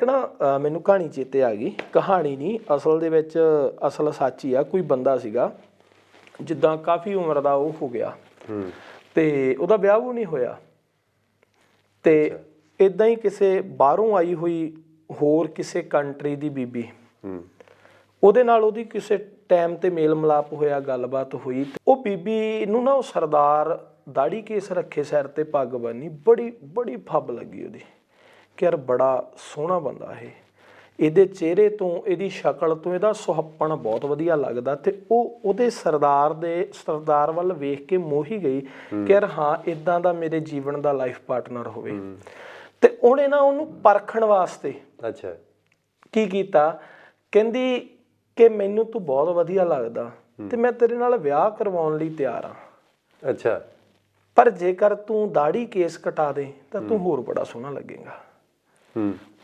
ਕਿਹੜਾ ਮੈਨੂੰ ਕਹਾਣੀ ਚੇਤੇ ਆ ਗਈ। ਕਹਾਣੀ ਨਹੀਂ ਅਸਲ ਦੇ ਵਿੱਚ ਅਸਲ ਸੱਚ ਹੀ ਆ। ਕੋਈ ਬੰਦਾ ਸੀਗਾ ਜਿੱਦਾਂ ਕਾਫੀ ਉਮਰ ਦਾ ਉਹ ਹੋ ਗਿਆ। ਹੂੰ। ਤੇ ਉਹਦਾ ਵਿਆਹ ਵੀ ਨਹੀਂ ਹੋਇਆ। ਤੇ ਇਦਾਂ ਹੀ ਕਿਸੇ ਬਾਹਰੋਂ ਆਈ ਹੋਈ ਹੋਰ ਕਿਸੇ ਕੰਟਰੀ ਦੀ ਬੀਬੀ। ਹੂੰ। ਉਹਦੇ ਨਾਲ ਉਹਦੀ ਕਿਸੇ ਟਾਈਮ ਤੇ ਮੇਲ ਮਿਲਾਪ ਹੋਇਆ ਗੱਲਬਾਤ ਹੋਈ। ਉਹ ਬੀਬੀ ਨੂੰ ਨਾ ਉਹ ਸਰਦਾਰ ਦਾੜੀ ਕੇਸ ਰੱਖੇ ਸਿਰ ਤੇ ਪੱਗ ਬੰਨੀ ਬੜੀ ਬੜੀ ਫੱਬ ਲੱਗੀ ਉਹਦੀ। ਕਿ ਯਾਰ ਬੜਾ ਸੋਹਣਾ ਬੰਦਾ ਇਹ। ਇਹਦੇ ਚਿਹਰੇ ਤੋਂ ਇਹਦੀ ਸ਼ਕਲ ਤੋਂ ਇਹਦਾ ਸੁਹੱਪਣ ਬਹੁਤ ਵਧੀਆ ਲੱਗਦਾ ਤੇ ਉਹ ਉਹਦੇ ਸਰਦਾਰ ਦੇ ਸਰਦਾਰ ਵੱਲ ਵੇਖ ਕੇ ਮੋਹੀ ਗਈ ਕਿ ਯਾਰ ਹਾਂ ਇਦਾਂ ਦਾ ਮੇਰੇ ਜੀਵਨ ਦਾ ਲਾਈਫ ਪਾਰਟਨਰ ਹੋਵੇ। ਤੇ ਉਹਨੇ ਨਾ ਉਹਨੂੰ ਪਰਖਣ ਵਾਸਤੇ ਅੱਛਾ। ਕੀ ਕੀਤਾ? ਕਹਿੰਦੀ ਕਿ ਮੈਨੂੰ ਤੂੰ ਬਹੁਤ ਵਧੀਆ ਲੱਗਦਾ ਤੇ ਮੈਂ ਤੇਰੇ ਨਾਲ ਵਿਆਹ ਕਰਵਾਉਣ ਲਈ ਤਿਆਰ ਆ। ਅੱਛਾ। ਪਰ ਜੇਕਰ ਤੂੰ ਦਾੜੀ ਕੇਸ ਕਟਾ ਦੇ ਤਾਂ ਤੂੰ ਹੋਰ ਬੜਾ ਸੋਹਣਾ ਲੱਗੇਗਾ।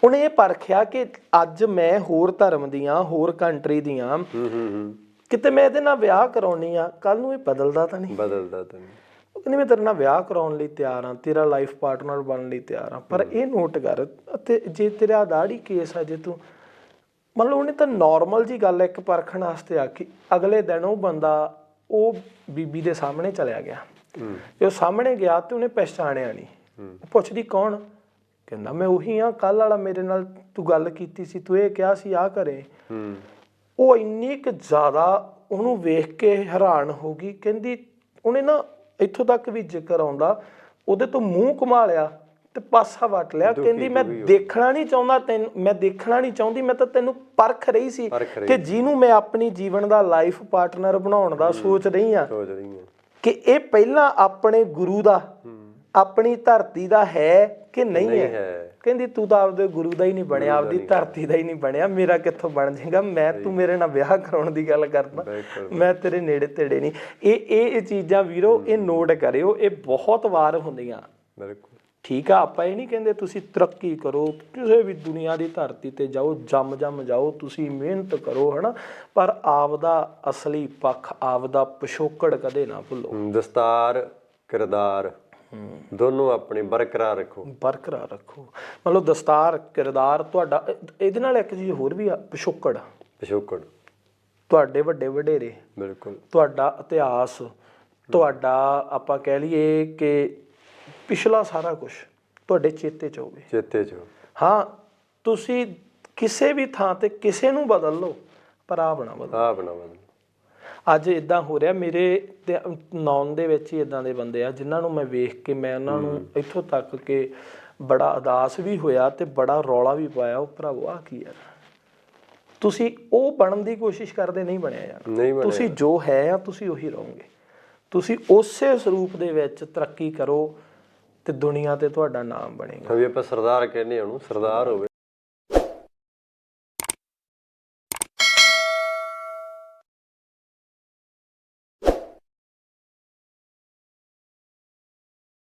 ਉਹਨੇ ਇਹ ਪਰਖਿਆ ਕਿ ਅੱਜ ਮੈਂ ਹੋਰ ਧਰਮ ਦੀਆਂ ਹੋਰ ਕੰਟਰੀ ਦੀਆਂ ਕਿਤੇ ਮੈਂ ਇਹਦੇ ਨਾਲ ਵਿਆਹ ਕਰਾਉਣੀ ਆ ਕੱਲ ਨੂੰ ਇਹ ਬਦਲਦਾ ਤਾਂ ਨਹੀਂ। ਬਦਲਦਾ ਤਾਂ ਨਹੀਂ। ਉਹ ਕਹਿੰਦੀ ਮੈਂ ਤੇਰੇ ਨਾਲ ਵਿਆਹ ਕਰਾਉਣ ਲਈ ਤਿਆਰ ਆ ਤੇਰਾ ਲਾਈਫ ਪਾਰਟਨਰ ਬਣਨ ਲਈ ਤਿਆਰ ਆ ਪਰ ਇਹ ਨੋਟ ਕਰ ਅਤੇ ਜੇ ਤੇਰਾ ਦਾੜੀ ਕੇਸ ਆ ਜੇ ਤੂੰ ਮੰਨ ਲਓ ਉਹਨੇ ਤਾਂ ਨਾਰਮਲ ਜੀ ਗੱਲ ਇੱਕ ਪਰਖਣ ਵਾਸਤੇ ਆਖੀ ਅਗਲੇ ਦਿਨ ਉਹ ਬੰਦਾ ਉਹ ਬੀਬੀ ਦੇ ਸਾਹਮਣੇ ਚਲਿਆ ਗਿਆ। ਜੇ ਉਹ ਸਾਹਮਣੇ ਗਿਆ ਤੇ ਉਹਨੇ ਪਛਾਣਿਆ ਨਹੀਂ। ਪੁੱਛਦੀ ਕੌਣ? ਕਹਿੰਦਾ ਮੈਂ ਉਹੀ ਆ ਕੱਲ ਵਾਲਾ ਮੇਰੇ ਨਾਲ ਤੂੰ ਗੱਲ ਕੀਤੀ ਸੀ ਤੂੰ ਇਹ ਕਿਹਾ ਸੀ ਆ ਕਰੇ। ਹੂੰ। ਉਹ ਇੰਨੀ ਕੁ ਜ਼ਿਆਦਾ ਉਹਨੂੰ ਵੇਖ ਕੇ ਹੈਰਾਨ ਹੋ ਗਈ ਕਹਿੰਦੀ ਉਹਨੇ ਨਾ ਇੱਥੋਂ ਤੱਕ ਵੀ ਜ਼ਿਕਰ ਆਉਂਦਾ ਉਹਦੇ ਤੋਂ ਮੂੰਹ ਘੁਮਾ ਲਿਆ ਤੇ ਪਾਸਾ ਵਟ ਲਿਆ ਕਹਿੰਦੀ ਮੈਂ ਦੇਖਣਾ ਨਹੀਂ ਚਾਹੁੰਦਾ ਤੈਨੂੰ ਮੈਂ ਦੇਖਣਾ ਨਹੀਂ ਚਾਹੁੰਦੀ ਮੈਂ ਤਾਂ ਤੈਨੂੰ ਪਰਖ ਰਹੀ ਸੀ ਕਿ ਜਿਹਨੂੰ ਮੈਂ ਆਪਣੀ ਜੀਵਨ ਦਾ ਲਾਈਫ ਪਾਰਟਨਰ ਬਣਾਉਣ ਦਾ ਸੋਚ ਰਹੀ ਆ ਸੋਚ ਰਹੀ ਹੈ। ਕਿ ਇਹ ਪਹਿਲਾਂ ਆਪਣੇ ਗੁਰੂ ਦਾ ਆਪਣੀ ਧਰਤੀ ਦਾ ਹੈ ਕਿ ਨਹੀਂ ਹੈ? ਕਹਿੰਦੀ ਤੂੰ ਤਾਂ ਆਪਦੇ ਗੁਰੂ ਦਾ ਹੀ ਨਹੀਂ ਬਣਿਆ ਆਪਦੀ ਧਰਤੀ ਦਾ ਹੀ ਨਹੀਂ ਬਣਿਆ। ਮੇਰਾ ਕਿੱਥੋਂ ਬਣ ਜਾਏਗਾ? ਮੈਂ ਤੂੰ ਮੇਰੇ ਨਾਲ ਵਿਆਹ ਕਰਾਉਣ ਦੀ ਗੱਲ ਕਰਦਾ। ਮੈਂ ਤੇਰੇ ਨੇੜੇ ਤੇੜੇ ਨਹੀਂ। ਇਹ ਇਹ ਇਹ ਚੀਜ਼ਾਂ ਵੀਰੋ ਇਹ ਨੋਟ ਕਰਿਓ ਇਹ ਬਹੁਤ ਵਾਰ ਹੁੰਦੀਆਂ। ਬਿਲਕੁਲ। ਠੀਕ ਆ ਆਪਾਂ ਇਹ ਨਹੀਂ ਕਹਿੰਦੇ ਤੁਸੀਂ ਤਰੱਕੀ ਕਰੋ ਕਿਸੇ ਵੀ ਦੁਨੀਆ ਦੀ ਧਰਤੀ ਤੇ ਜਾਓ ਜੰਮ ਜੰਮ ਜਾਓ ਤੁਸੀਂ ਮਿਹਨਤ ਕਰੋ ਹਨਾ? ਪਰ ਆਪਦਾ ਅਸਲੀ ਪੱਖ ਆਪਦਾ ਪਿਛੋਕੜ ਕਦੇ ਨਾ ਭੁੱਲੋ। ਦਸਤਾਰ ਕਿਰਦਾਰ। ਦੋਨੋਂ ਆਪਣੇ ਬਰਕਰਾਰ ਰੱਖੋ। ਬਰਕਰਾਰ ਰੱਖੋ। ਮਤਲਬ ਦਸਤਾਰ ਕਿਰਦਾਰ ਤੁਹਾਡਾ ਇਹ- ਇਹਦੇ ਨਾਲ ਇੱਕ ਚੀਜ਼ ਹੋਰ ਵੀ ਆ ਪਿਛੋਕੜ। ਪਿਛੋਕੜ। ਤੁਹਾਡੇ ਵੱਡੇ ਵਡੇਰੇ। ਬਿਲਕੁਲ। ਤੁਹਾਡਾ ਇਤਿਹਾਸ ਤੁਹਾਡਾ ਆਪਾਂ ਕਹਿ ਲਈਏ ਕਿ ਪਿਛਲਾ ਸਾਰਾ ਕੁਝ ਤੁਹਾਡੇ ਚੇਤੇ ਚ ਹੋਵੇ। ਚੇਤੇ ਚ ਹਾਂ ਤੁਸੀਂ ਕਿਸੇ ਵੀ ਥਾਂ ਤੇ ਕਿਸੇ ਨੂੰ ਬਦਲ ਲਓ ਪਰ ਆਪ ਨਾ ਬਦਲੋ। ਆ ਬਣਾ ਬਣਾ ਅੱਜ ਇਦਾਂ ਹੋ ਰਿਹਾ ਮੇਰੇ ਨੌਨ ਦੇ ਵਿੱਚ ਹੀ ਇਦਾਂ ਦੇ ਬੰਦੇ ਆ ਜਿਨ੍ਹਾਂ ਨੂੰ ਮੈਂ ਵੇਖ ਕੇ ਮੈਂ ਉਹਨਾਂ ਨੂੰ ਇੱਥੋਂ ਤੱਕ ਕਿ ਬੜਾ ਉਦਾਸ ਵੀ ਹੋਇਆ ਤੇ ਬੜਾ ਰੌਲਾ ਵੀ ਪਾਇਆ ਉਹ ਭਰਾਵੋ ਆ ਕੀ ਯਾਰ ਤੁਸੀਂ ਉਹ ਬਣਨ ਦੀ ਕੋਸ਼ਿਸ਼ ਕਰਦੇ ਨਹੀਂ ਬਣਿਆ ਯਾਰ। ਤੁਸੀਂ ਜੋ ਹੈ ਆ ਤੁਸੀਂ ਉਹੀ ਰਹੋਗੇ। ਤੁਸੀਂ ਉਸੇ ਸਰੂਪ ਦੇ ਵਿੱਚ ਤਰੱਕੀ ਕਰੋ ਤੇ ਦੁਨੀਆ ਤੇ ਤੁਹਾਡਾ ਨਾਮ ਬਣੇਗਾ। ਵੀ ਆਪਾਂ ਸਰਦਾਰ ਕਹਿੰਦੇ ਉਹਨੂੰ ਸਰਦਾਰ ਹੋਵੇ।